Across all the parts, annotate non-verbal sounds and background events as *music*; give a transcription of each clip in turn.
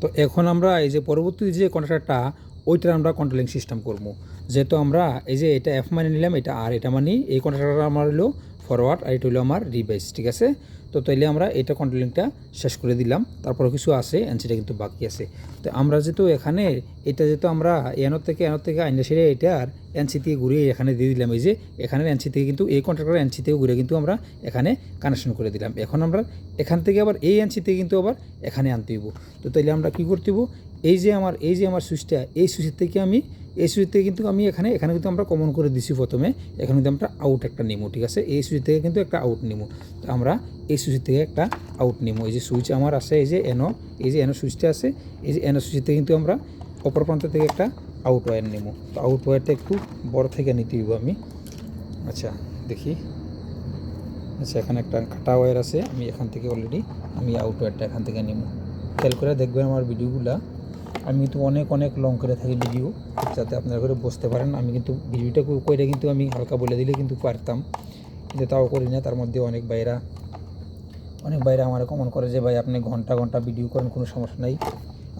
তো এখন আমরা এই যে পরবর্তী যে কন্ট্রাক্টরটা ওইটার আমরা কন্ট্রোলিং সিস্টেম করব। যেহেতু আমরা এই যে এটা এফ মানে নিলাম, এটা আর এটা মানি এই কন্ট্রাক্টরটা আমার হলো ফরওয়ার্ড আর এটা হলো আমার রিভাইস ঠিক আছে? তো তাইলে আমরা এটা কন্ট্রোলিংটা শেষ করে দিলাম। তারপরে কিছু আছে এনসিটা কিন্তু বাকি আছে। তো আমরা যেহেতু এখানে, এটা যেহেতু আমরা এনর থেকে এনর থেকে আইনে সেরে এটা এটার এনসি থেকে ঘুরিয়ে এখানে দিয়ে দিলাম। এই যে এখানের এনসি থেকে কিন্তু, এই কন্ট্রাক্টর এনসি থেকে ঘুরে কিন্তু আমরা এখানে কানেকশন করে দিলাম। এখন আমরা এখান থেকে আবার এই এনসি থেকে কিন্তু আবার এখানে আনতে হইব। তো তাইলে আমরা কী করতে এই যে আমার, এই যে আমার সুইচটা, এই সুইচের থেকে আমি, এই সুইচ থেকে কিন্তু আমি এখানে এখানে কিন্তু আমরা কমন করে দিছি প্রথমে। এখানে কিন্তু আমরা আউট একটা নিমো, ঠিক আছে? এই সুইচ থেকে কিন্তু একটা আউট নিমো। তো আমরা এই সুইচ থেকে একটা আউট নিমো। এই যে সুইচ আমার আছে, এই যে এনো এই যে এনো সুইচটা আছে, এই যে এনো সুইচ থেকে কিন্তু আমরা অপর প্রান্ত থেকে একটা আউট ওয়্যার নেব তো আউট ওয়্যারটা একটু বড় থেকে নিতে হইব আমি। আচ্ছা দেখি। আচ্ছা এখানে একটা কাটা ওয়্যার আছে, আমি এখান থেকে অলরেডি আমি আউট ওয়্যারটা এখান থেকে নেব খেয়াল করে দেখবেন আমার ভিডিওগুলা আমি কিন্তু অনেক অনেক লং করে থাকি ভিডিও যাতে আপনারা করে বসতে পারেন। আমি কিন্তু ভিডিওটা কইটা কিন্তু আমি হালকা বলে দিলে কিন্তু পারতাম। কিন্তু তাও করি না, তার মধ্যে অনেক বাইরা অনেক বাইরে আমার কমন করে যে, ভাই, আপনি ঘণ্টা ঘণ্টা ভিডিও করেন, কোনো সমস্যা নাই।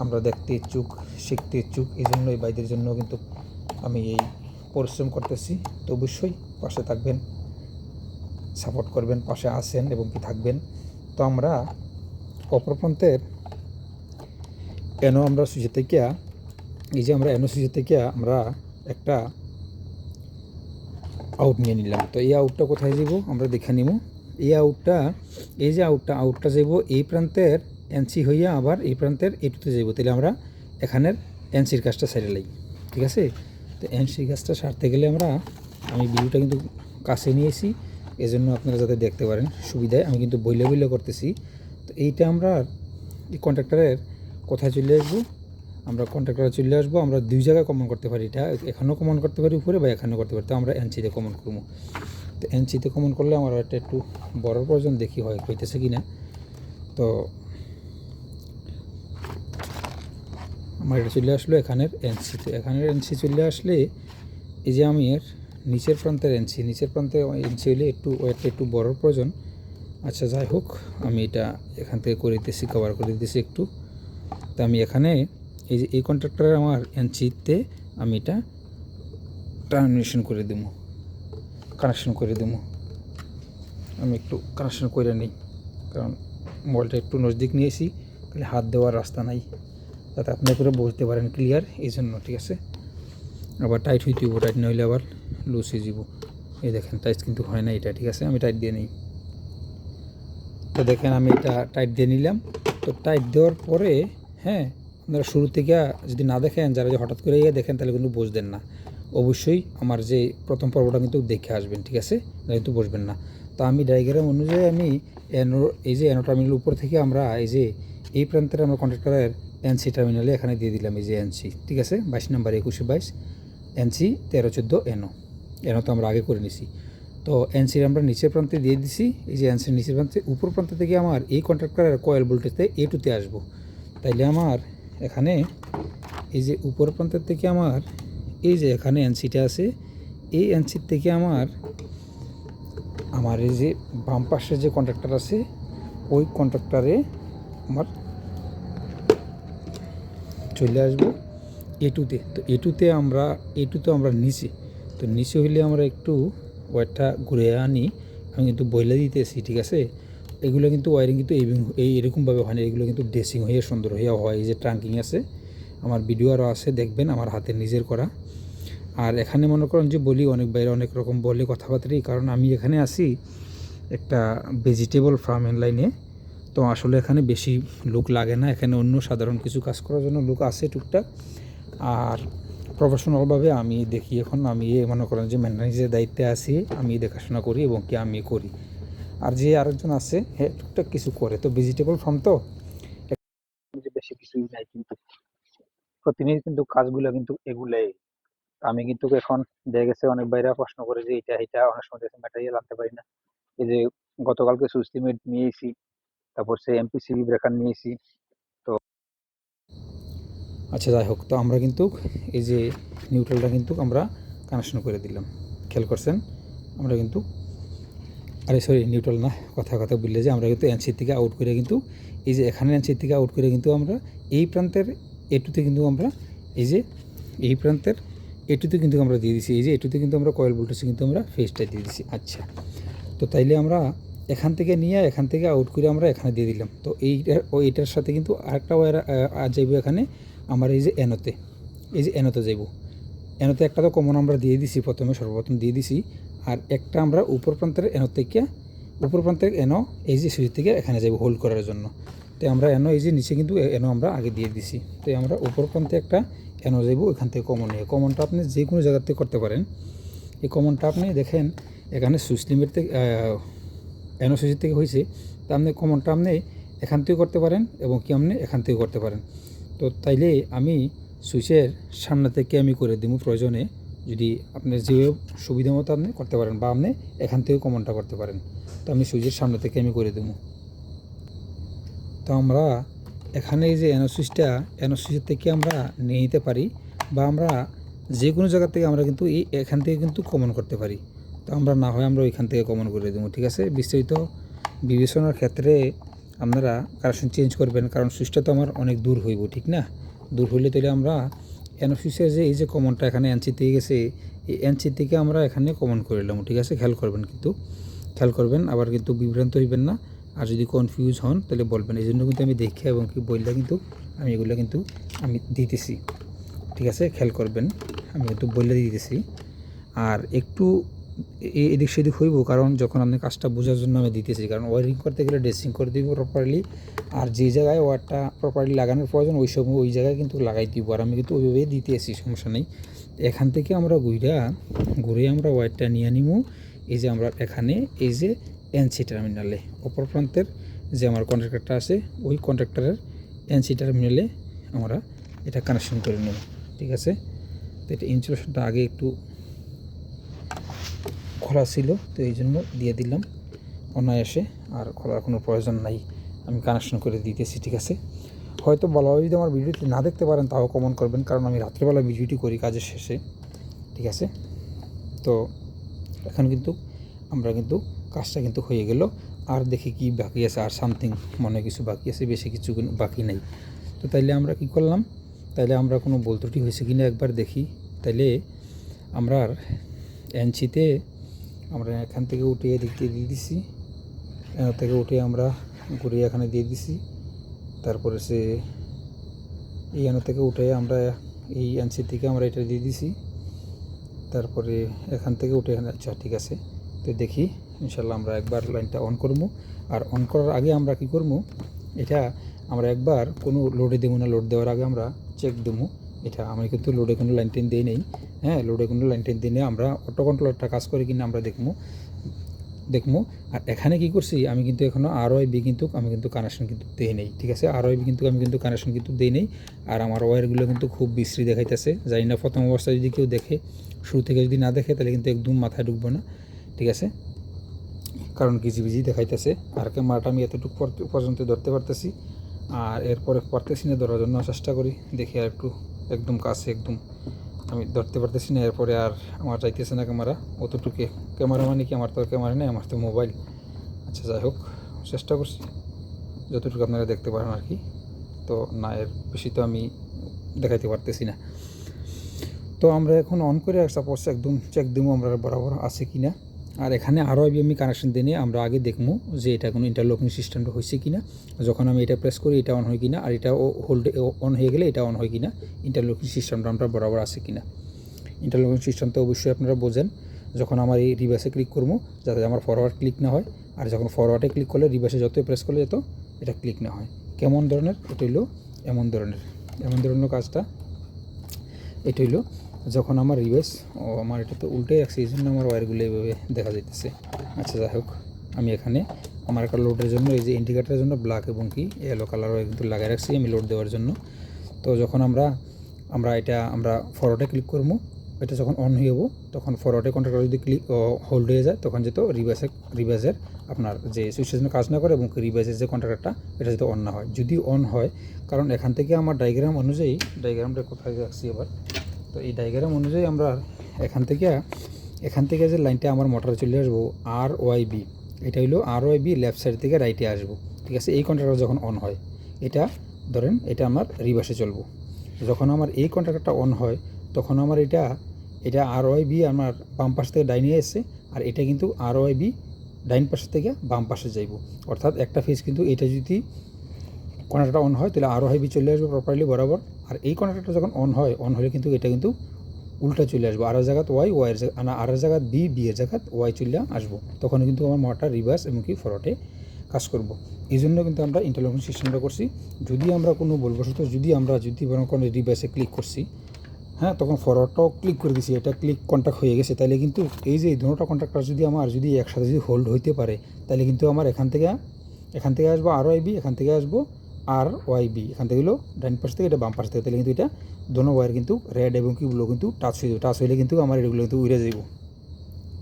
আমরা দেখতে ইচ্ছুক, শিখতে ইচ্ছুক। এই জন্য এই ভাইদের জন্য কিন্তু আমি এই পরিশ্রম করতেছি। তো অবশ্যই পাশে থাকবেন সাপোর্ট করবেন, পাশে আসেন এবং কি থাকবেন। তো আমরা অপরপ্রান্তের এনো আমরা সুইচে থেকে, এই যে আমরা এনো সুইচে থেকে আমরা একটা আউট নিয়ে নিলাম। তো এই আউটটা কোথায় যাব আমরা দেখে নিব। এই আউটটা এই যে আউটটা আউটটা যাব এই প্রান্তের এনসি হইয়া আবার এই প্রান্তের এটুতে যাব তাহলে আমরা এখানের এনসির কাজটা সাইডে লাই ঠিক আছে? তো এনসির কাজটা সারতে গেলে আমরা, আমি ভিডিওটা কিন্তু কাছে নিয়েছি এজন্য আপনারা যাতে দেখতে পারেন সুবিধায়। আমি কিন্তু বইলে বইলে করতেছি। তো এইটা আমরা এই কন্ট্রাক্টরের কোথায় চলে আসব? আমরা কন্ট্রাক্টরে চলে আসব। আমরা দুই জায়গায় কমন করতে পারি। এটা এখানেও কমন করতে পারি, উপরে বা এখানেও করতে পারি। তো আমরা এনসিতে কমন করব। তো এনসিতে কমন করলে আমার এটা একটু বড় প্রয়োজন, দেখি হয়, হইতেছে কি না তো আমার এটা চলে আসলো এখানের এনসিতে এখানের এনসি চলে আসলে এই যে আমি এর নিচের প্রান্তের এনসি নিচের প্রান্তে এনসি হলে একটু ওয়েটটা একটু বড় প্রয়োজন। আচ্ছা যাই হোক, আমি এটা এখান থেকে করে দিতেছি কভার করে দিতেছি একটু। তা আমি এখানে এই যে, এই কন্ট্রাক্টরের আমার এনসিতে আমি এটা টার্মিনেশন করে দেবো কানেকশন করে দেবো আমি একটু কানেকশন করে নিই, কারণ মোবাইলটা একটু নজদিক নিয়েছি তাহলে হাত দেওয়ার রাস্তা নাই। তাতে আপনি করে বলতে পারেন ক্লিয়ার এই জন্য ঠিক আছে? আবার টাইট হইতে হইব টাইট নইলে আবার লুজ হয়ে যাব এই দেখেন টাইট কিন্তু হয় না এটা, ঠিক আছে? আমি টাইট দিয়ে নিই। তো দেখেন, আমি এটা টাইট দিয়ে নিলাম। তো টাইট দেওয়ার পরে হ্যাঁ আপনারা শুরু থেকে যদি না দেখেন, যারা যে হঠাৎ করে গিয়ে দেখেন, তাহলে কিন্তু বুঝবেন না। অবশ্যই আমার যে প্রথম পর্বটা কিন্তু দেখে আসবেন, ঠিক আছে? কিন্তু বসবেন না। তো আমি ডায়াগ্রাম অনুযায়ী আমি এনো এই যে এনো টার্মিনাল উপর থেকে আমরা এই যে এই প্রান্তের আমরা কন্ট্রাক্টরের এনসি টার্মিনালে এখানে দিয়ে দিলাম, এই যে এনসি ঠিক আছে? বাইশ নাম্বার, একুশে বাইশ এনসি তেরো চোদ্দ এনো এনো তো আমরা আগে করে নিছি। তো এনসির আমরা নিচের প্রান্তে দিয়ে দিছি, এই যে এনসির নিচের প্রান্তে, উপর প্রান্ত থেকে আমার এই কন্ট্রাক্টরের কয়েল ভোল্টেজতে এ টুতে আসব। তাইলে আমার এখানে এই যে উপর প্রান্তের থেকে আমার এই যে এখানে এনসিটা আছে, এই এনসির থেকে আমার আমার এই যে বাম পাশে যে কন্ট্রাক্টর আছে, ওই কন্ট্রাক্টরে আমার চলে আসব এটুতে তো। এটুতে আমরা এটুতে আমরা নিচে। তো নিচে হইলে আমরা একটু ওয়ারটা ঘুরে আনি। আমি কিন্তু বইলে দিতেছি, ঠিক আছে? এগুলো কিন্তু ওয়ারিং কিন্তু এই এই এরকমভাবে হয় না। এগুলো কিন্তু ড্রেসিং হয়ে সুন্দর হয়ে হয়। এই যে ট্রাঙ্কিং আছে, আমার ভিডিও আরও আছে, দেখবেন আমার হাতে নিজের করা। আর এখানে মনে করেন যে বলি, অনেক বাইরে অনেক রকম বলে কথাবার্তাই কারণ আমি এখানে আসি একটা ভেজিটেবল ফার্মের লাইনে তো আসলে এখানে বেশি লোক লাগে না। এখানে অন্য সাধারণ কিছু কাজ করার জন্য লোক আছে টুকটাক। আর প্রফেশনালভাবে আমি দেখি এখন, আমি মনে করেন যে মেনটেন্সের দায়িত্বে আছি। আমি দেখাশোনা করি এবং কি আমি করি। আর যে আরেকজন আছে হে টুকটাক কিছু করে। তো ভেজিটেবল ফার্ম তো? বেশি কিছুই নাই কিন্তু। প্রতিনিধি কিন্তু কাজগুলো কিন্তু এগুলাই। আমি কিন্তু এখন দেখা গেছে অনেক বাইরা প্রশ্ন করে যে এটা এটা অনেক সময় দেখে ম্যাটেরিয়াল আনতে পারি না। এই যে গতকালকে সুস্টিমেট নিয়েছি তারপর সে এমপিসিবি ব্রেকার নিয়েছি। তো আচ্ছা যাই হোক। তো আমরা কিন্তু এই যে নিউট্রালটা কিন্তু আমরা কানেকশন করে দিলাম। খেয়াল করছেন? আমরা কিন্তু আরে সরি নিউট্রাল না, কথা কথা বললে যে আমরা কিন্তু এনসি থেকে আউট করে কিন্তু, এই যে এখানে আনছি থেকে আউট করে কিন্তু আমরা এই প্রান্তের এটুতে কিন্তু আমরা, এই যে এই প্রান্তের এটুতে কিন্তু আমরা দিয়ে দিছি, এই যে এটুতে কিন্তু আমরা কয়েল ভোল্টেজে কিন্তু আমরা ফেসটা দিয়ে দিছি আচ্ছা। তো তাইলে আমরা এখান থেকে নিয়ে এখান থেকে আউট করে আমরা এখানে দিয়ে দিলাম। তো এইটার ও এইটার সাথে কিন্তু আরেকটা ওয়ার যাইব এখানে, আমার এই যে এনোতে এই যে এনোতে যাইব। এনোতে একটা তো কমন আমরা দিয়ে দিছি, প্রথমে সর্বপ্রথম দিয়ে দিছি, আর একটা আমরা উপর প্রান্তের এনো থেকে, উপর প্রান্তের এনো এই যে সুইচ থেকে এখানে যাব হোল্ড করার জন্য। তো আমরা এনো এই যে নিচে কিন্তু এনো আমরা আগে দিয়ে দিছি। তো আমরা উপর প্রান্তে একটা এনো যাইব এখান থেকে কমন নিয়ে। কমনটা আপনি যে কোনো জায়গা থেকে করতে পারেন। এই কমনটা আপনি দেখেন, এখানে সুইচ লিমিট থেকে এনো সুইচের থেকে হয়েছে তা আপনি কমনটা আপনি এখান থেকে করতে পারেন এবং কি আপনি এখান থেকে করতে পারেন। তো তাইলে আমি সুইচের সামনে থেকে আমি করে দিব প্রয়োজনে। যদি আপনি যে সুবিধা মতো আপনি করতে পারেন বা আপনি এখান থেকে কমনটা করতে পারেন। তো আমি সুইচের সামনে থেকে আমি করে দেবো তো আমরা এখানে যে এনো সুইচটা, এনো সুইচের থেকে আমরা নিয়ে নিতে পারি বা আমরা যে কোনো জায়গা থেকে আমরা কিন্তু এই এখান থেকে কিন্তু কমন করতে পারি। তো আমরা না হয় আমরা ওইখান থেকে কমন করে দেবো ঠিক আছে? বিস্তারিত বিবেচনার ক্ষেত্রে আপনারা কানেকশন চেঞ্জ করবেন, কারণ সুইচটা তো আমার অনেক দূর হইব, ঠিক না? দূর হইলে তাহলে আমরা সুইচের যে এই যে কমনটা এখানে এনসি থেকে গেছে, এই এনসি থেকে আমরা এখানে কমন করে নিলাম। ঠিক আছে? খেয়াল করবেন কিন্তু। খেয়াল করবেন, আবার কিন্তু বিভ্রান্ত হইবেন না। আর যদি কনফিউজ হন তাহলে বলবেন। এই জন্য কিন্তু আমি দেখে এবং কি বললে কিন্তু আমি এগুলো কিন্তু আমি দিতেছি। ঠিক আছে? খেয়াল করবেন, আমি কিন্তু বলে দিতেছি। আর একটু এদিক সেদিক হইব, কারণ যখন আপনি কাজটা বোঝার জন্য আমি দিতেছি, কারণ ওয়ারিং করতে গেলে ড্রেসিং করে দিব প্রপারলি আর যে জায়গায় ওয়ারটা প্রপারলি লাগানোর প্রয়োজন, ওই সময় ওই জায়গায় কিন্তু লাগাই দিব, আর আমি কিন্তু দিতে আসি সমস্যা নেই। এখান থেকে আমরা ঘুরা ঘুরে আমরা ওয়ারটা নিয়ে নিব এই যে আমরা এখানে, এই যে এনসি টার্মিনালে অপর প্রান্তের যে আমার কন্ট্রাক্টরটা আছে, ওই কন্ট্রাক্টরের এনসি টার্মিনালে আমরা এটা কানেকশন করে নেব, ঠিক আছে? তো এটা ইনসুলেশনটা আগে একটু খোলা ছিল, তো এই জন্য দিয়ে দিলাম অনায়াসে, আর খোলার কোনো প্রয়োজন নাই। আমি কানেকশন করে দিতেছি, ঠিক আছে? হয়তো ভালোভাবে যদি আমার ভিডিওটি না দেখতে পারেন, তাও কমন করবেন, কারণ আমি রাত্রেবেলা ভিডিওটি করি কাজের শেষে, ঠিক আছে? তো এখন কিন্তু আমরা কিন্তু কাজটা কিন্তু হয়ে গেল, আর দেখি কি বাকি আছে, আর সামথিং মনে কিছু বাকি আছে, বেশি কিছু বাকি নেই। তো তাইলে আমরা কি করলাম? তাইলে আমরা কোনো বল ত্রুটি হয়েছে কিনা একবার দেখি। তাইলে আমরা এনচিতে আমরা এখান থেকে উঠে এদিক দিয়ে দিয়ে দিছি। এখান থেকে উঠে আমরা ঘুরিয়ে এখানে দিয়ে দিছি। তারপরে সে এই এনো থেকে উঠে আমরা এই এনসি থেকে আমরা এটা দিয়ে দিছি। তারপরে এখান থেকে উঠে এখানে আচ্ছা ঠিক আছে। তো দেখি ইনশাল্লাহ আমরা একবার লাইনটা অন করব। আর অন করার আগে আমরা কি করব, এটা আমরা একবার কোনো লোডে দেবো না লোড দেওয়ার আগে আমরা চেক দেবো। এটা আমি কিন্তু লোডে কোনো লাইন টেন দিই নেই হ্যাঁ লোডে কোনো লাইন টেন দিই আমরা অটো কন্ট্রোলারটা কাজ করে কিনা আমরা দেখব দেখব আর এখানে কি করছি, আমি কিন্তু এখনও আর ওয়াই বি কিন্তু, আমি কিন্তু কানেকশন কিন্তু দেই নেই, ঠিক আছে? আর ওয়াই বি কিন্তু, আমি কিন্তু কানেকশন কিন্তু দেই নেই, আর আমার ওয়্যারগুলো কিন্তু খুব বিশ্রী দেখাইতেছে, জানি না প্রথম অবস্থায় যদি কেউ দেখে, শুরু থেকে যদি না দেখে, তাহলে কিন্তু একদম মাথায় ঢুকবো না, ঠিক আছে? কারণ কিজি বিজি দেখাইতেছে, আর ক্যামেরাটা আমি এতটুকু পর- পর্যন্ত ধরতে পারতেছি আর এরপরে পারতেছি না, ধরার জন্য চেষ্টা করি। দেখি আর একটু, একদম কাছে, একদম। আমি ধরতে পারতেছি না, এরপরে আর আমার চাইতেছে না ক্যামেরা। অতটুকু। ক্যামেরা মানে কি? আমার তো ক্যামেরা নেই, আমার তো মোবাইল। আচ্ছা যাই হোক, চেষ্টা করছি। যতটুকু আপনারা দেখতে পারেন আর কি। তো না, এর বেশি তো আমি দেখাইতে পারতেছি না। তো আমরা এখন অন করে সাপোজ একদম চেক দেবো আমরা বরাবর আছে কি না আর এখানে আরও আমি কানেকশন দিয়ে আমরা আগে দেখব যে এটা কোনো ইন্টারলকিং সিস্টেমটা হয়েছে কি না যখন আমি এটা প্রেস করি, এটা অন হয় কি না আর এটা হোল্ড অন হয়ে গেলে এটা অন হয় কি না ইন্টারলকিং সিস্টেমটা আমরা বরাবর আছে কি না ইন্টারলকিং সিস্টেম তো অবশ্যই আপনারা বোঝেন। যখন আমার এই রিভার্সে ক্লিক করব যাতে আমার ফরওয়ার্ড ক্লিক না হয়, আর যখন ফরওয়ার্ডে ক্লিক করলে রিভার্সে যতই প্রেস করলে যত, এটা ক্লিক না হয়। কেমন ধরনের? এটা হইল এমন ধরনের। এমন ধরনের কাজটা, এটা হইল যখন আমার রিভার্স ও আমার এটা তো উল্টে রাখছি এই জন্য আমার ওয়্যারগুলো এইভাবে দেখা যাইতেছে। আচ্ছা যাই হোক, আমি এখানে আমার একটা লোডের জন্য, এই যে ইন্ডিকেটারের জন্য ব্ল্যাক এবং কি ইয়েলো কালারও কিন্তু লাগাই রাখছি আমি লোড দেওয়ার জন্য। তো যখন আমরা আমরা এটা, আমরা ফরওয়ার্ডে ক্লিক করব, এটা যখন অন হয়ে যাব, তখন ফরওয়ার্ডে কন্ট্রাক্টর যদি ক্লিক হোল্ড হয়ে যায়, তখন যেত রিভার্সে রিভার্সের আপনার যে সুইচের কাজ না করে এবং রিভার্সের যে কন্ট্রাক্টরটা এটা যাতে অন না হয়। যদি অন হয়, কারণ এখান থেকে আমার ডায়াগ্রাম অনুযায়ী ডায়াগ্রামটা কোথায় রাখছি এবার? তো এই ডায়াগ্রাম অনুযায়ী আমরা এখান থেকে এখান থেকে যে লাইনটা আমার মোটরে চলে আসব আর ওয়াই বি এটা হলো আর ওয়াই বি লেফট সাইড থেকে রাইটে আসব, ঠিক আছে? এই কন্ট্রাক্টর যখন অন হয়, এটা ধরেন এটা আমার রিভার্সে চলবো। যখন আমার এই কন্ট্রাক্টরটা অন হয়, তখন আমার এটা এটা আর ওয়াই বি আমার বাম পাশ থেকে ডাইনে এসছে আর এটা কিন্তু আর ওয়াই বি ডাইন পাশ থেকে বাম পাশে যাইব। অর্থাৎ একটা ফেজ কিন্তু এটা যদি কন্ট্রাক্টটা অন হয়, তাহলে আরও হাইবি চলে আসবে প্রপারলি বরাবর। আর এই কন্ট্রাক্টটা যখন অন হয় অন হলে কিন্তু এটা কিন্তু উল্টা চলে আসব। আর জায়গাত ওয়াই ওয়াইয়ের জায়গা আর জায়গাত বি বি এর জায়গাত ওয়াই চলে আসব। তখন কিন্তু আমার মোটর রিভার্স এবং কি ফরওয়ার্ডে কাজ করব। এই জন্য কিন্তু আমরা ইন্টারলকিং সিস্টেমটা করছি। যদি আমরা কোনো বলবশত যদি আমরা, যদি বরং কোনো রিভার্সে ক্লিক করছি হ্যাঁ তখন ফরওয়ার্ডটাও ক্লিক করে দিছি। এটা ক্লিক কন্ট্যাক্ট হয়ে গেছে। তাহলে কিন্তু এই যে দুটোটা কন্ট্রাক্টর যদি আমার, যদি একসাথে যদি হোল্ড হইতে পারে, তাহলে কিন্তু আমার এখান থেকে এখান থেকে আসব আর ওয়াই বি এখান থেকে আসব আর ওয়াই বি। এখান থেকে হলো ডাইন পাশ থেকে, এটা বাম পাশ থেকে। তাহলে কিন্তু এটা দোনো ওয়ার কিন্তু রেড এবং কিগুলো কিন্তু টাচ হয়ে যাবে। টাচ হইলে কিন্তু আমার এগুলো কিন্তু উড়ে যাইব।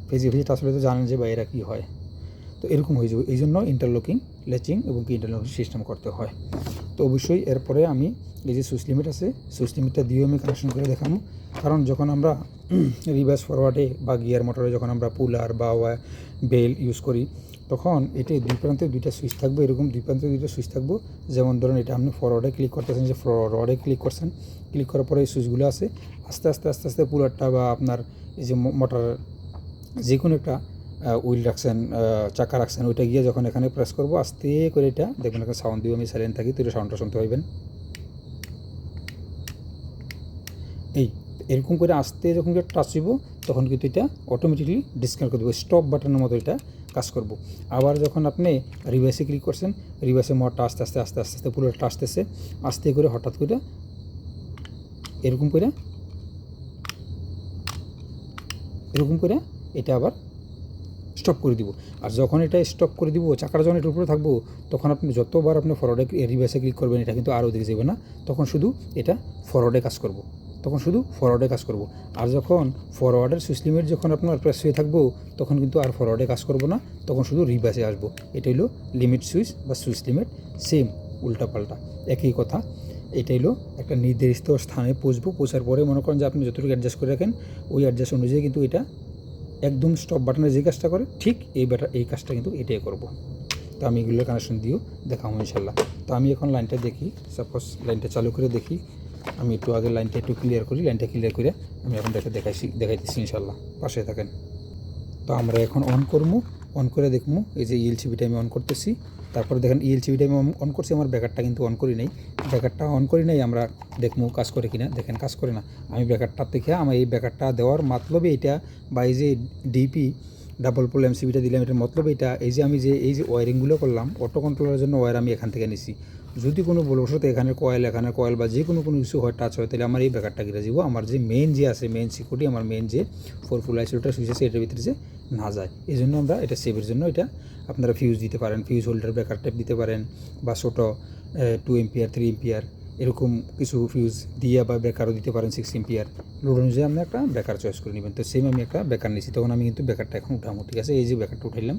ফেজি ফেজি টাচ হলে তো জানেন যে বাইরে কী হয়। তো এরকম হয়ে যাবে। এই জন্য ইন্টারলকিং লেচিং এবং কি ইন্টারলকিং সিস্টেম করতে হয়। তো অবশ্যই এরপরে আমি এই যে সুইচ লিমিট আছে সুইচ লিমিটটা দিয়েও আমি কানেকশন করে দেখাবো। কারণ যখন আমরা *clears throat* রিভার্স ফরওয়ার্ডে বা গিয়ার মোটরে যখন আমরা পুলার বা বেল ইউজ করি তখন এটি দুই প্রান্তে দুইটা সুইচ থাকবে, এরকম দুই প্রান্তে দুইটা সুইচ থাকব। যেমন ধরুন, এটা আপনি ফরওয়ার্ডে ক্লিক করতেছেন, যে ফরওয়ার্ডে ক্লিক করছেন ক্লিক করার পরে এই সুইচগুলো আছে। আস্তে আস্তে আস্তে আস্তে পুলারটা বা আপনার এই যে মোটর যে কোনো একটা উইল রাখছেন চাকা রাখছেন, ওইটা গিয়ে যখন এখানে প্রেস করব, আস্তে করে এটা দেখবেন এখানে সাউন্ড দিয়ে আমি সাইলেন্ট থাকি, তো এটা সাউন্ডটা শুনতে পাইবেন। এই এরকম করে আস্তে যখন টাচ হইব তখন কিন্তু এটা অটোমেটিকলি ডিসকানেক্ট করে দেবো। স্টপ বাটনের মতো এটা কাজ করব। আবার যখন আপনি রিভার্সে ক্লিক করছেন রিভার্সে মোটরটা আস্তে আস্তে আস্তে আস্তে আস্তে পুরোটা আসতেছে আস্তে করে হঠাৎ করে এরকম করে এরকম করে এটা আবার স্টপ করে দিব। আর যখন এটা স্টপ করে দিব, চাকাটা যখন এটার উপরে থাকব, তখন আপনি যতবার আপনি ফরওয়ার্ডে রিভার্সে ক্লিক করবেন, এটা কিন্তু আরও দিকে যাবে না। তখন শুধু এটা ফরওয়ার্ডে কাজ করব। তখন শুধু ফরওয়ার্ডে কাজ করব। আর যখন ফরওয়ার্ডের সুইচ লিমিট যখন আপনার প্রেস হয়ে থাকব, তখন কিন্তু আর ফরওয়ার্ডে কাজ করব না, তখন শুধু রিভার্সে আসব। এটা হলো লিমিট সুইচ বা সুইচ লিমিট সেম উল্টাপাল্টা। একই কথা এটা হলো একটা নির্দিষ্ট স্থানে পৌঁছবো। পৌঁছার পরে মনে করেন যে আপনি যতটুকু অ্যাডজাস্ট করে রাখেন, ওই অ্যাডজাস্ট অনুযায়ী কিন্তু এটা একদম স্টপ বাটনে যে কাজটা করে, ঠিক এই ব্যাটা এই কাজটা কিন্তু এটাই করব। তো আমি এগুলোর কানেকশন দিয়েও দেখাবো ইনশাল্লাহ তো আমি এখন লাইনটা দেখি সাপোজ লাইনটা চালু করে দেখি। আমি একটু আগে লাইনটা একটু ক্লিয়ার করি, লাইনটা ক্লিয়ার করে আমি এখন দেখে দেখাইছি, দেখাইতেছি ইনশাল্লাহ পাশে থাকেন। তো আমরা এখন অন করব অন করে দেখব এই যে ইএলসিবিটা আমি অন করতেছি। তারপরে দেখেন ইএলসিবিটা আমি অন করছি, আমার ব্যাকারটা কিন্তু অন করি নাই। ব্যাকারটা অন করি নাই, আমরা দেখব কাজ করে কিনা, দেখেন কাজ করে না। আমি ব্যাকারটা দেখে আমার এই ব্যাকারটা দেওয়ার মাতলবে এটা বা এই যে ডিপি ডাবল পোল এমসিবিটা দিলাম, এটার মতলব এটা এই যে আমি যে, এই যে ওয়ারিংগুলো করলাম অটো কন্ট্রোলের জন্য ওয়্যার আমি এখান থেকে নিছি। যদি কোনো বলবশত এখানে কয়েল এখানে কয়েল বা যে কোনো কোনো ইস্যু হয় টাচ হয়, তাহলে আমার এই ব্যাকারটা গিরে যাব আমার যে মেন যে আছে মেন সিকিউরিটি আমার মেন যে ফোর ফুল আইসোলেটার সুইচ আছে, এটার ভিতরে যে না যায়। এই জন্য আমরা এটা সেভের জন্য এটা আপনারা ফিউজ দিতে পারেন। ফিউজ হোল্ডার ব্রেকার টাইপ দিতে পারেন বা ছোটো টু এমপিয়ার থ্রি এমপিয়ার এরকম কিছু ফিউজ দিয়ে বা ব্রেকারও দিতে পারেন সিক্স এমপিয়ার লোড অনুযায়ী আপনি একটা ব্রেকার চয়েস করে নেবেন। তো সেম আমি একটা ব্যাকার নিয়েছি, তখন আমি কিন্তু ব্রেকারটা এখন উঠাবো, ঠিক আছে? এই যে ব্যাকারটা উঠাইলাম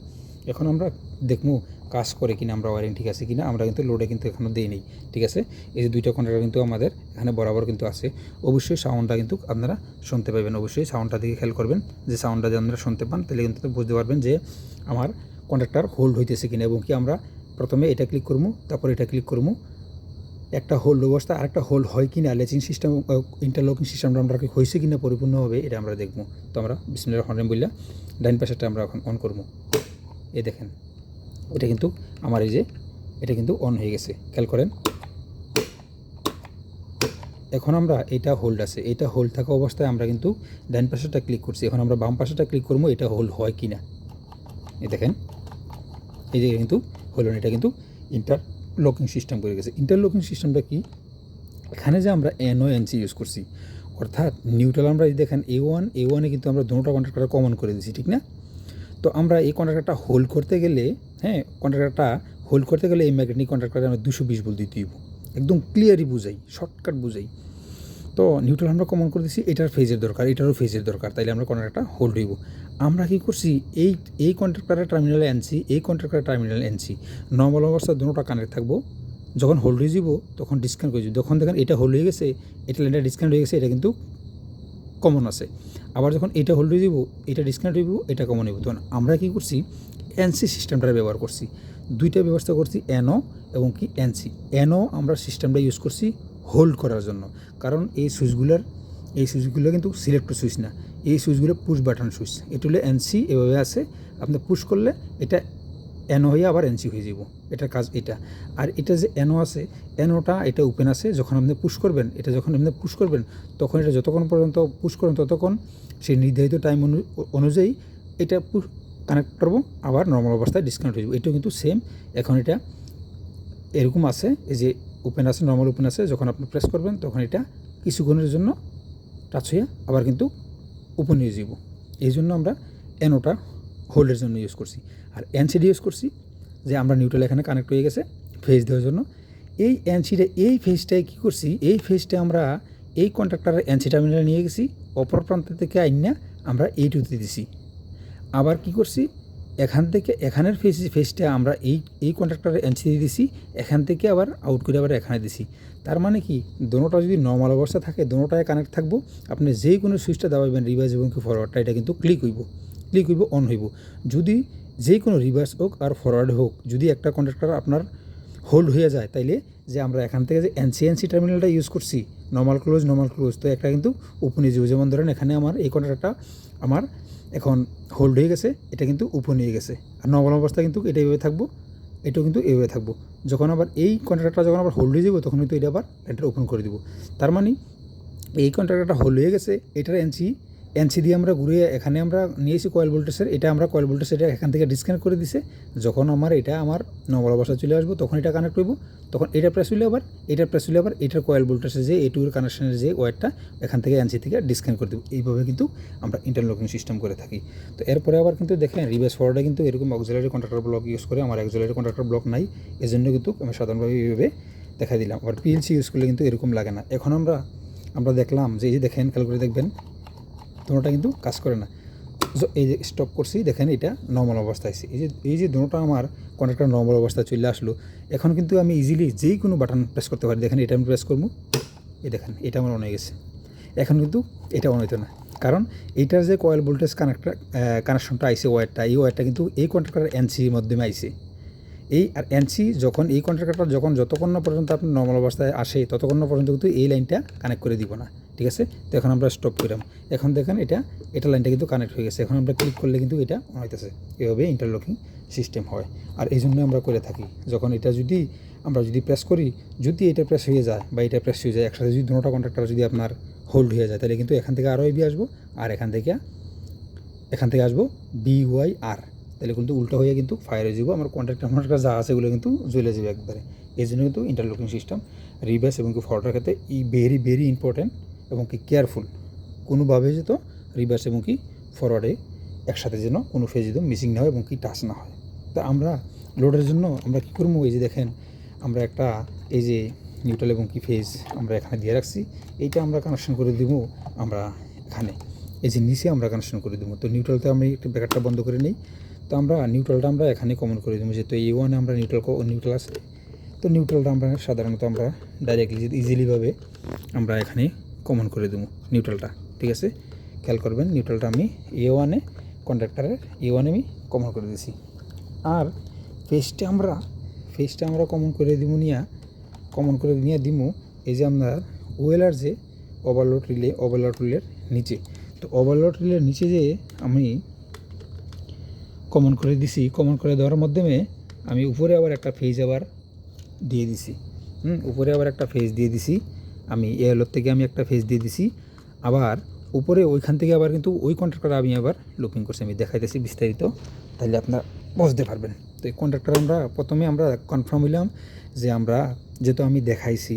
এখন আমরা দেখব কাজ করে কিনা, আমরা ওয়ারিং ঠিক আছে কিনা, আমরা কিন্তু লোডে কিন্তু এখনও দিই নেই, ঠিক আছে? এই যে দুইটা কন্ট্রাক্টর কিন্তু আমাদের এখানে বরাবর কিন্তু আছে। অবশ্যই সাউন্ডটা কিন্তু আপনারা শুনতে পাবেন, অবশ্যই সাউন্ডটা দিকে খেয়াল করবেন, যে সাউন্ডটা যদি আপনারা শুনতে পান, তাহলে কিন্তু বুঝতে পারবেন যে আমার কন্ট্রাক্টর হোল্ড হইতেছে কিনা এবং কি আমরা প্রথমে এটা ক্লিক করব তারপর এটা ক্লিক করব একটা হোল্ড অবস্থা আর একটা হোল্ড হয় কি না লেচিং সিস্টেম ইন্টারলকিং সিস্টেমটা আমরা হয়েছে কি না পরিপূর্ণভাবে, এটা আমরা দেখব তো আমরা বিসমিল্লাহ রহমান বললা ডাইন পাশেরটা আমরা এখন অন করব এই দেখেন, এটা কিন্তু আমার এই যে, এটা কিন্তু অন হয়ে গেছে, খেয়াল করেন। এখন আমরা এটা হোল্ড আছে, এটা হোল্ড থাকা অবস্থায় আমরা কিন্তু ডাইন পাশেরটা ক্লিক করছি। এখন আমরা বাম পাশেরটা ক্লিক করব, এটা হোল্ড হয় কি না এই দেখেন, এই যে কিন্তু হলো এটা কিন্তু ইন্টার লকিং সিস্টেম করে গেছে। ইন্টারলকিং সিস্টেমটা কি? এখানে যে আমরা এনও এনসি ইউজ করছি, অর্থাৎ নিউট্রাল আমরা দেখেন এ ওয়ান এ ওয়ানে কিন্তু আমরা দুটো কন্ট্রাক্টর কমন করে দিয়েছি, ঠিক না? তো আমরা এই কন্ট্রাক্টরটা হোল্ড করতে গেলে হ্যাঁ কন্ট্রাক্টরটা হোল্ড করতে গেলে এই ম্যাগনেটিক কন্ট্রাক্টরে আমরা দুশো বিশ বল দিতে হইব। একদম ক্লিয়ারই বুঝাই শর্টকাট বুঝাই। তো নিউট্রাল আমরা কমন করে দিচ্ছি এটার ফেজের দরকার, এটারও ফেজের দরকার, তাইলে আমরা কন্ট্রাক্টটা হোল্ড হইব। আমরা কি করছি, এই এই কন্ট্রাক্টরের টার্মিনাল এনসি এই কন্ট্রাক্টরের টার্মিনাল এনসি নর্মাল অবস্থা দুটোটা কানেক্ট থাকব। যখন হোল্ড হয়ে যাব তখন ডিসকানেক্ট হয়ে যাবে যখন দেখেন এটা হোল্ড হয়ে গেছে, এটা লাইনটা ডিসকানেক্ট হয়ে গেছে, এটা কিন্তু কমন আছে। আবার যখন এটা হোল্ড হয়ে যাব, এটা ডিসকানেক্ট হইব এটা কমন হইব তখন আমরা কী করছি? এনসি সিস্টেমটা ব্যবহার করছি। দুইটা ব্যবস্থা করছি এনও এবং কি এনসি এনও আমরা সিস্টেমটা ইউজ করছি হোল্ড করার জন্য। কারণ এই সুইচগুলোর এই সুইচগুলো কিন্তু সিলেক্ট সুইচ না। এই সুইচগুলো পুশ বাটন সুইচ এটা হলো এনসি এভাবে আছে। আপনি পুশ করলে এটা এনও হয়ে আবার এনসি হয়ে যাব। এটার কাজ এটা। আর এটা যে এনও আছে এনওটা এটা ওপেন আছে, যখন আপনি পুশ করবেন, এটা যখন আপনি পুশ করবেন, তখন এটা যতক্ষণ পর্যন্ত পুশ করবেন ততক্ষণ সেই নির্ধারিত টাইম অনুযায়ী এটা কানেক্ট করব, আবার নর্মাল অবস্থায় ডিসকানেক্ট হয়ে যাবে। এটাও কিন্তু সেম এখন এটা এরকম আছে, এই যে ওপেন আছে নর্মাল ওপেন আছে, যখন আপনি প্রেস করবেন, তখন এটা কিছুক্ষণের জন্য টাচ হয়ে আবার কিন্তু ওপেন হয়ে যাব। এই জন্য আমরা এনোটা হোল্ডের জন্য ইউজ করছি। আর এনসিডি ইউজ করছি যে আমরা নিউট্রাল এখানে কানেক্ট হয়ে গেছে ফেজ দেওয়ার জন্য। এই এনসিটা এই ফেজটায় কী করছি? এই ফেজটা আমরা এই কন্ট্রাক্টারের এনসি টার্মিনালে নিয়ে গেছি, অপর প্রান্ত থেকে আইনা আমরা এইটুতে দিছি। আবার কি করছি? এখান থেকে এখানের ফেস ফেসটা আমরা এই এই কন্ট্রাক্টারে এনসি দিয়ে দিছি, এখান থেকে আবার আউট করে আবার এখানে দিছি। তার মানে কি? দোনোটা যদি নর্মাল অবস্থা থাকে দোনোটায় কানেক্ট থাকব, আপনি যেই কোনো সুইচটা দাবাইবেন রিভার্স এবং কি ফরওয়ার্ডটা এটা কিন্তু ক্লিক হইব। ক্লিক হইব অন হইব। যদি যে কোনো রিভার্স হোক আর ফরওয়ার্ড হোক, যদি একটা কন্ট্রাক্টার আপনার হোল্ড হয়ে যায়, তাইলে যে আমরা এখান থেকে যে এনসি এনসি টার্মিনালটা ইউজ করছি নর্মাল ক্লোজ নর্মাল ক্লোজ তো একটা কিন্তু ওপেন হয়ে যাবে যেমন ধরেন এখানে আমার এই কন্ট্রাক্টটা আমার এখন হোল্ড হয়ে গেছে, এটা কিন্তু ওপেন হয়ে গেছে। আর নর্মাল অবস্থা কিন্তু এটা এভাবে থাকব, এটাও কিন্তু এভাবে থাকব। যখন আবার এই কন্ট্রাক্টটা যখন আবার হোল্ড হয়ে যাব, তখন কিন্তু এটা আবার এটা ওপেন করে দিব। তার মানে এই কন্ট্রাক্টটা হোল্ড হয়ে গেছে, এটার এনসি এনসি দিয়ে আমরা ঘুরে এখানে আমরা নিয়েছি কয়েল ভোল্টেজের, এটা আমরা কয়েল ভোল্টেজ এটা এখান থেকে ডিসকানেক্ট করে দিছে। যখন আমার এটা আমার নর্মাল অবস্থা চলে আসব, তখন এটা কানেক্ট করব তখন এটা প্রেস হলে আবার, এটা প্রেস হলে আবার, এটার কয়েল ভোল্টেজের যে এটুর কানেকশনের যে ওয়ারটা এখান থেকে এনসি থেকে ডিসকানেক্ট করে দেবো। এইভাবে কিন্তু আমরা ইন্টারলকিং সিস্টেম করে থাকি। তো এরপরে আবার কিন্তু দেখেন রিভার্স ফরওয়ার্ডে কিন্তু এরকম অক্সিলারি কন্ট্রাক্টর ব্লক ইউজ করে আমার অক্সিলারি কন্ট্রাক্টর ব্লক নাই। এজন্য কিন্তু আমি সাধারণভাবে এইভাবে দেখা দিলাম। আবার পিএলসি ইউজ করলে কিন্তু এরকম লাগে না। এখন আমরা আমরা দেখলাম যে এই যে দেখেন খেয়াল করে দেখবেন দুটোটা কিন্তু কাজ করে না। এই যে স্টপ করছি, দেখেন এটা নর্মাল অবস্থায় আছে এই যে এই যে দুটোটা আমার কন্ট্রাক্টর নর্মাল অবস্থায় চলে আসলো, এখন কিন্তু আমি ইজিলি যেই কোনো বাটন প্রেস করতে পারি। দেখেন এটা আমি প্রেস করব, এই দেখেন, এটা আমার অন হয়ে গেছে। এখন কিন্তু এটা অন হইতো না। কারণ এইটার যে কয়েল ভোল্টেজ কানেক্টর কানেকশনটা আইসে ওয়ারটা এই ওয়ারটা কিন্তু এই কন্ট্রাক্টরের এনসির মাধ্যমে আইসে। এই আর এনসি যখন, এই কন্ট্রাক্টরটা যখন যতক্ষণ পর্যন্ত আপনার নর্মাল অবস্থায় আসে, ততক্ষণ পর্যন্ত কিন্তু এই লাইনটা কানেক্ট করে দিব না। ঠিক আছে? তো এখন আমরা স্টপ করলাম এখন দেখেন এটা এটা লাইনটা কিন্তু কানেক্ট হয়ে গেছে। এখন আমরা ক্লিক করলে কিন্তু এটা অন হইতেছে। এভাবে ইন্টারলকিং সিস্টেম হয়। আর এই জন্য আমরা করে থাকি। যখন এটা যদি আমরা যদি প্রেস করি, যদি এটা প্রেস হয়ে যায় বা এটা প্রেস হয়ে যায়, একসাথে যদি দুটোটা কন্ট্রাক্টর যদি আপনার হোল্ড হয়ে যায়, তাহলে কিন্তু এখান থেকে আরও এবি আসব আর এখান থেকে এখান থেকে আসব বিওয়াই আর তাহলে কিন্তু উল্টো হয়ে কিন্তু ফায়ার হয়ে যাব। আমার কন্ট্রাক্ট আমার যা আছে এগুলো কিন্তু জ্বলে যাবে একবারে। এই জন্য কিন্তু ইন্টারলকিং সিস্টেম রিভার্স এবং ফরওয়ার্ডের ক্ষেত্রে ই ভেরি ভেরি ইম্পর্ট্যান্ট এবং কি কেয়ারফুল কোনোভাবে যেত রিভার্স এবং কি ফরওয়ার্ডে একসাথে যেন কোনো ফেজ যেন মিসিং না হয় এবং কি টাচ না হয়। তা আমরা লোডের জন্য আমরা কী করব? এই যে দেখেন, আমরা একটা এই যে নিউট্রাল এবং কি ফেজ আমরা এখানে দিয়ে রাখছি। এইটা আমরা কানেকশন করে দেবো আমরা এখানে। এই যে নিচে আমরা কানেকশন করে দেবো। তো নিউট্রালতে আমি একটু ব্যাকারটা বন্ধ করে নিই। তো আমরা নিউট্রালটা আমরা এখানে কমন করে দেবো। যেহেতু এই ওয়ানে আমরা নিউট্রাল নিউট্রাল আছে। তো নিউট্রালটা আমরা সাধারণত আমরা ডাইরেক্টলি ইজিলিভাবে আমরা এখানে কমন করে দেবো নিউট্রালটা ঠিক আছে? খেয়াল করবেন নিউট্রালটা আমি এ ওয়ানে কন্ট্রাক্টারের এ ওয়ানে আমি কমন করে দিছি আর ফেসটা আমরা ফেসটা আমরা কমন করে দিব নিয়া কমন করে নিয়ে দিমু এই যে আপনার ওয়েলার যে ওভারলোড রিলে ওভারলোড রিলের নিচে। তো ওভারলোড রিলের নিচে যে আমি কমন করে দিছি কমন করে দেওয়ার মাধ্যমে আমি উপরে আবার একটা ফেজ আবার দিয়ে দিছি। হুম, উপরে আবার একটা ফেজ দিয়ে দিছি। আমি এলোর থেকে আমি একটা ফেজ দিয়ে দিছি। আবার উপরে ওইখান থেকে আবার কিন্তু ওই কন্ট্রাক্টর আমি আবার লুপিং করছি, আমি দেখাইতেছি বিস্তারিত। তাহলে আপনার বুঝতে পারবেন। তো এই কন্ট্রাক্টর আমরা প্রথমে আমরা কনফার্ম হইলাম যে আমরা যেহেতু আমি দেখাইছি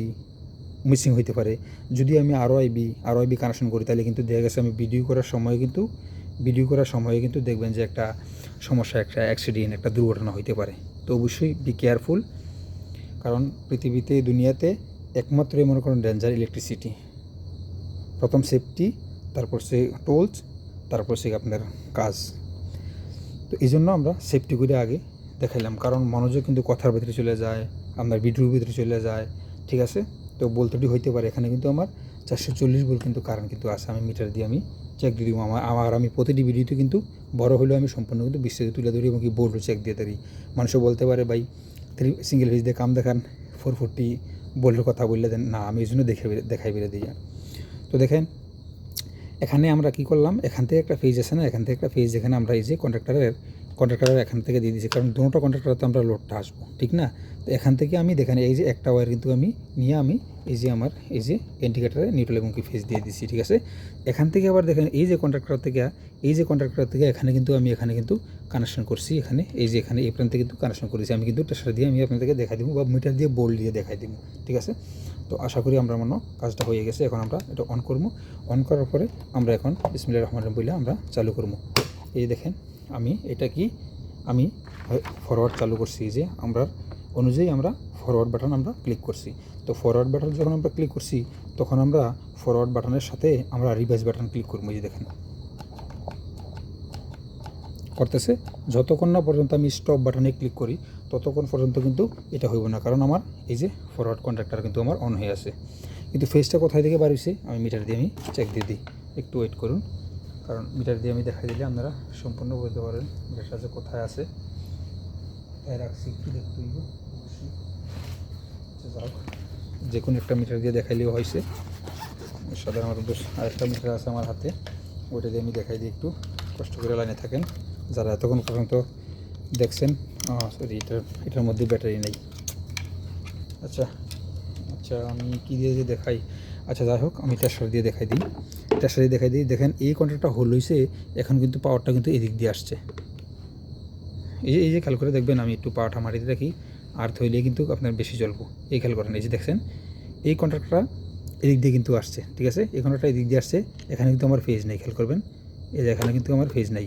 মিসিং হইতে পারে। যদি আমি আরও আইবি আরও আইবি কানেকশন করি, তাহলে কিন্তু দেখা গেছে আমি ভিডিও করার সময় কিন্তু ভিডিও করার সময় কিন্তু দেখবেন যে একটা সমস্যা, একটা অ্যাক্সিডেন্ট একটা দুর্ঘটনা হইতে পারে। তো অবশ্যই বি কেয়ারফুল কারণ পৃথিবীতে, দুনিয়াতে একমাত্রই মনে করেন ডেঞ্জার ইলেকট্রিসিটি প্রথম সেফটি তারপর সে টোলস তারপর সে আপনার কাজ। তো এই জন্য আমরা সেফটি করে আগে দেখাইলাম, কারণ মনোযোগ কিন্তু কথার ভিতরে চলে যায়, আপনার ভিডিওর ভিতরে চলে যায়, ঠিক আছে? তো বলতেটি হইতে পারে, এখানে কিন্তু আমার চারশো চল্লিশ বল কিন্তু কারেন্ট কিন্তু আছে, আমি মিটার দিয়ে আমি চেক দিয়ে দিব। আমার আমার, আমি প্রতিটি ভিডিওতে কিন্তু বড় হলেও আমি সম্পূর্ণ কিন্তু বিস্তারিত তুলে ধরি এবং কি বোর্ডও চেক দিয়ে ধরি। মানুষও বলতে পারে, ভাই থ্রি সিঙ্গেল ফেজ দিয়ে কাম দেখান ফোর ফোরটি বোল্টের কথা বললে দেন না, আমি এই জন্য দেখে দেখাই বেড়ে দিই। তো দেখেন, এখানে আমরা কি করলাম? এখান থেকে একটা ফেজ আছে না? এখান থেকে একটা ফেজ যেখানে আমরা এই যে কন্ট্রাক্টরের কন্ট্রাক্টরের এখান থেকে দিয়ে দিয়েছি। কারণ দুটো কন্ট্রাক্টরতে আমরা লোডটা আসব, ঠিক না? তো এখান থেকে আমি দেখেন, এই যে একটা ওয়ার কিন্তু আমি নিয়ে আমি এই যে আমার, এই যে ইন্ডিকেটারে নিউট্রাল এবং কি ফেজ দিয়ে দিচ্ছি ঠিক আছে? এখান থেকে আবার দেখেন, এই যে কন্ট্রাক্টর থেকে, এই যে কন্ট্রাক্টর থেকে এখানে কিন্তু আমি এখানে কিন্তু কানেকশন করছি, এখানে, এই যে এখানে, এই প্রান্তে কিন্তু কানেকশন করেছি। আমি কিন্তু টেস্টার দিয়ে আমি আপনাদেরকে দেখাই দিব বা মিটার দিয়ে বোল্ড দিয়ে দেখাই দিব, ঠিক আছে? তো আশা করি আমরা মনে কাজটা হয়ে গেছে, এখন আমরা এটা অন করব। অন করার পরে আমরা এখন বিসমিল্লাহ রহমান বলে আমরা চালু করব। এই দেখেন আমি, এটা কি? আমি ফরওয়ার্ড চালু করছি যে আমরা, অনুযায়ী আমরা ফরওয়ার্ড বাটন আমরা ক্লিক করছি। তো ফরওয়ার্ড বাটন যখন আমরা ক্লিক করছি, তখন আমরা ফরওয়ার্ড বাটনের সাথে আমরা রিভাইজ বাটন ক্লিক করব যে দেখেন। করতেছে? যতক্ষণ না পর্যন্ত আমি স্টপ বাটনে ক্লিক করি, ততক্ষণ পর্যন্ত কিন্তু এটা হইব না, কারণ আমার এই যে ফরওয়ার্ড কন্ট্রাক্টর কিন্তু আমার অন হয়ে আছে। কিন্তু ফেসটা কোথায় থেকে হয়েছে আমি মিটার দিয়ে আমি চেক দিয়ে দিই। একটু ওয়েট করুন। কারণ মিটার দিয়ে আমি দেখাই দিলে আপনারা সম্পূর্ণ বলতে পারেন যেটা আছে কোথায় আছে। তাই রাখছি একটু দেখতে অবশ্যই। আচ্ছা, যে কোনো একটা মিটার দিয়ে দেখাইলেও হয়েছে। সাধারণত আরেকটা মিটার আছে আমার হাতে ওইটা দিয়ে আমি দেখাই দিই একটু। কষ্ট করে লাইনে থাকেন। যারা এতক্ষণ পর্যন্ত দেখছেন সরি এটার এটার মধ্যে ব্যাটারি নেই। আচ্ছা আচ্ছা আমি কী দিয়ে যে দেখাই? আচ্ছা যাই হোক আমি টেস্টার দিয়ে দেখাই দিই। টেস্টার দেখাই দিই। দেখেন, এই কন্ট্রাক্টটা হোল হয়েছে এখন কিন্তু পাওয়ারটা কিন্তু এদিক দিয়ে আসছে। এই যে এই যে খেয়াল করে দেখবেন, আমি একটু পাওয়ারটা মাটিতে রাখি, আর থইলে কিন্তু আপনার বেশি জ্বলবো। এই খেয়াল করেন, এই যে দেখছেন, এই কন্ট্রাক্টটা এদিক দিয়ে কিন্তু আসছে, ঠিক আছে? এই কন্ট্রাক্টটা এদিক দিয়ে আসছে, এখানে কিন্তু আমার ফেজ নেই, খেয়াল করবেন। এই যে, এখানে কিন্তু আমার ফেজ নেই।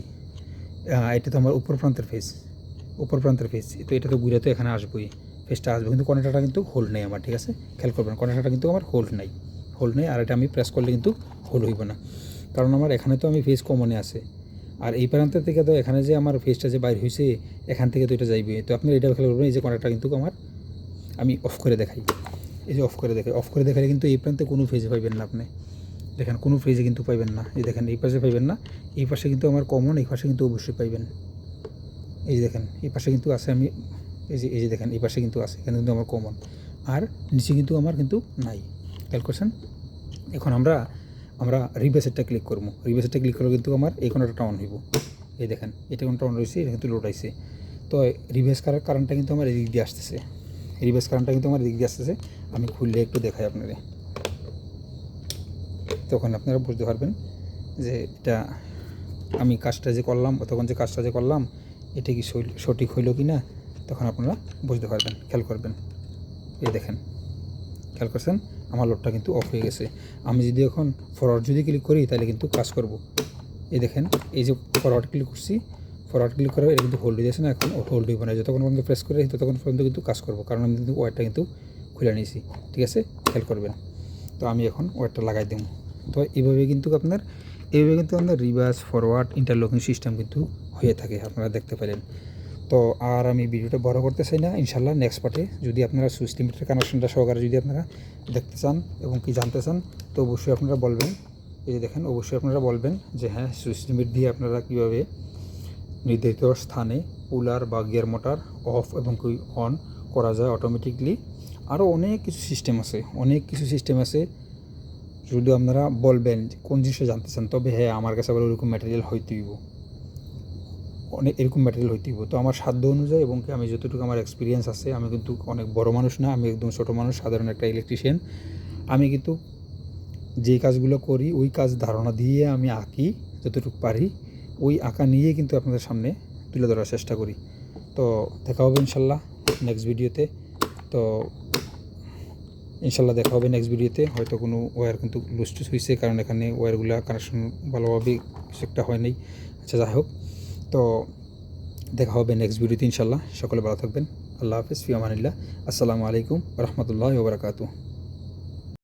এটা তো আমার উপর প্রান্তের ফেজ উপর প্রান্তের ফেজ তো এটা তো ঘুরে তো এখানে আসবোই। ফেজটা আসবে, কিন্তু কন্ট্রাক্টটা কিন্তু হোল্ড নেই আমার, ঠিক আছে? খেয়াল করবেন কন্ট্রাক্টটা কিন্তু আমার হোল্ড নাই। হোল্ড নেই, আর এটা আমি প্রেস করলে কিন্তু হোল্ড হইব না। কারণ আমার এখানে তো আমি ফেজ কমনে আছে। আর এই প্রান্তের থেকে তো এখানে যে আমার ফেজটা যে বাইর হয়েছে এখান থেকে তো এটা যাইবে। তো আপনি এটা খেয়াল করবেন, এই যে কন্ট্রাক্টটা কিন্তু আমার, আমি অফ করে দেখাই। এই যে অফ করে দেখাই। অফ করে দেখালে কিন্তু এই প্রান্তে কোনো ফেজে পাইবেন না আপনি। দেখেন, কোনো ফেজে কিন্তু পাইবেন না। এই দেখেন, এই পাশে পাইবেন না। এই পাশে কিন্তু আমার কমন এই পাশে কিন্তু অবশ্যই পাইবেন। এই যে দেখেন, এই পাশে কিন্তু আছে আমি, এই যে এই যে দেখেন, এই পাশে কিন্তু আছে। এখানে কিন্তু আমার কমন আর নিচে কিন্তু আমার কিন্তু নাই। খেয়াল করছেন এখন আমরা আমরা রিবেসেটটা ক্লিক করব। রিবেসেটটা ক্লিক করলে কিন্তু আমার এই কোনোটা টাউন হইব। এই দেখেন, এটা কোনো টাউন রয়েছে এটা কিন্তু লোড আইছে। তো রিভেস করার কারণটা কিন্তু আমার এদিক দিয়ে আসতেছে। রিভেস কারণটা কিন্তু আমার এদিক দিয়ে আসতেছে। আমি খুললে একটু দেখাই আপনাদের। তখন আপনারা বুঝতে পারবেন যে এটা আমি কাজটা যে করলাম, তখন যে কাজটা যে করলাম, এটা কি সঠিক হইল কি না তখন আপনারা বুঝতে পারবেন, খেয়াল করবেন। এই দেখেন। খেয়াল করছেন? আমার লোডটা কিন্তু অফ হয়ে গেছে। আমি যদি এখন ফরওয়ার্ড যদি ক্লিক করি, তাহলে কিন্তু কাজ করব। এই দেখেন, এই যে ফরওয়ার্ড ক্লিক করছি ফরওয়ার্ড ক্লিক করে এটা কিন্তু হোল্ড হয়ে যাচ্ছে না, এখন হোল্ড হইব না। যতক্ষণ পর্যন্ত প্রেস করে ততক্ষণ পর্যন্ত কিন্তু কাজ করব, কারণ আমি কিন্তু ওয়ারটা কিন্তু খুলে নিয়েছি। ঠিক আছে? খেয়াল করবেন। তো আমি এখন ওয়ারটা লাগাই দেবো। তো এইভাবে কিন্তু আপনার এইভাবে কিন্তু আপনার রিভার্স ফরওয়ার্ড ইন্টারলকিং সিস্টেম কিন্তু হয়ে থাকে, আপনারা দেখতে পেলেন তো আর আমি ভিডিওটা বড় করতে চাই না ইনশাল্লাহ নেক্সট পার্টে যদি আপনারা সুইচ লিমিটের কানেকশনটা সহকারে যদি আপনারা দেখতে চান এবং কি জানতে চান, তো অবশ্যই আপনারা বলবেন। এই যে দেখেন, অবশ্যই আপনারা বলবেন যে হ্যাঁ সুইচ লিমিট দিয়ে আপনারা কীভাবে নির্ধারিত স্থানে পুলার বা গিয়ার মোটর অফ এবং কি অন করা যায় অটোমেটিকলি আরও অনেক কিছু সিস্টেম আছে, অনেক কিছু সিস্টেম আছে। যদি আপনারা বলবেন কোন জিনিসটা জানতে চান, তবে হ্যাঁ আমার কাছে আবার ওরকম ম্যাটেরিয়াল হইতেইব। অনেক এরকম ম্যাটেরিয়াল হইতেইব তো আমার সাধ্য অনুযায়ী এবং কি আমি যতটুকু আমার এক্সপিরিয়েন্স আছে, আমি কিন্তু অনেক বড় মানুষ না, আমি একদম ছোটো মানুষ, সাধারণ একটা ইলেকট্রিশিয়ান আমি কিন্তু যে কাজগুলো করি, ওই কাজ ধারণা দিয়ে আমি আঁকি যতটুকু পারি। ওই আঁকা নিয়ে কিন্তু আপনাদের সামনে তুলে ধরার চেষ্টা করি। তো দেখা হবে ইনশাল্লাহ নেক্সট ভিডিওতে তো। ইনশাল্লাহ দেখা হবে নেক্সট ভিডিওতে হয়তো কোনো ওয়্যার কিন্তু লুজ টুস হয়েছে কারণ এখানে ওয়্যারগুলো কানেকশন ভালোভাবে কিছু একটা হয় নাই। আচ্ছা যাই হোক। তো দেখা হবে নেক্সট ভিডিওতে ইনশাল্লাহ সকলে ভালো থাকবেন। আল্লাহ হাফিজ ফিয়ামানিল্লাহ আসসালামু আলাইকুম রহমতুল্লাহ ওবরাকাতু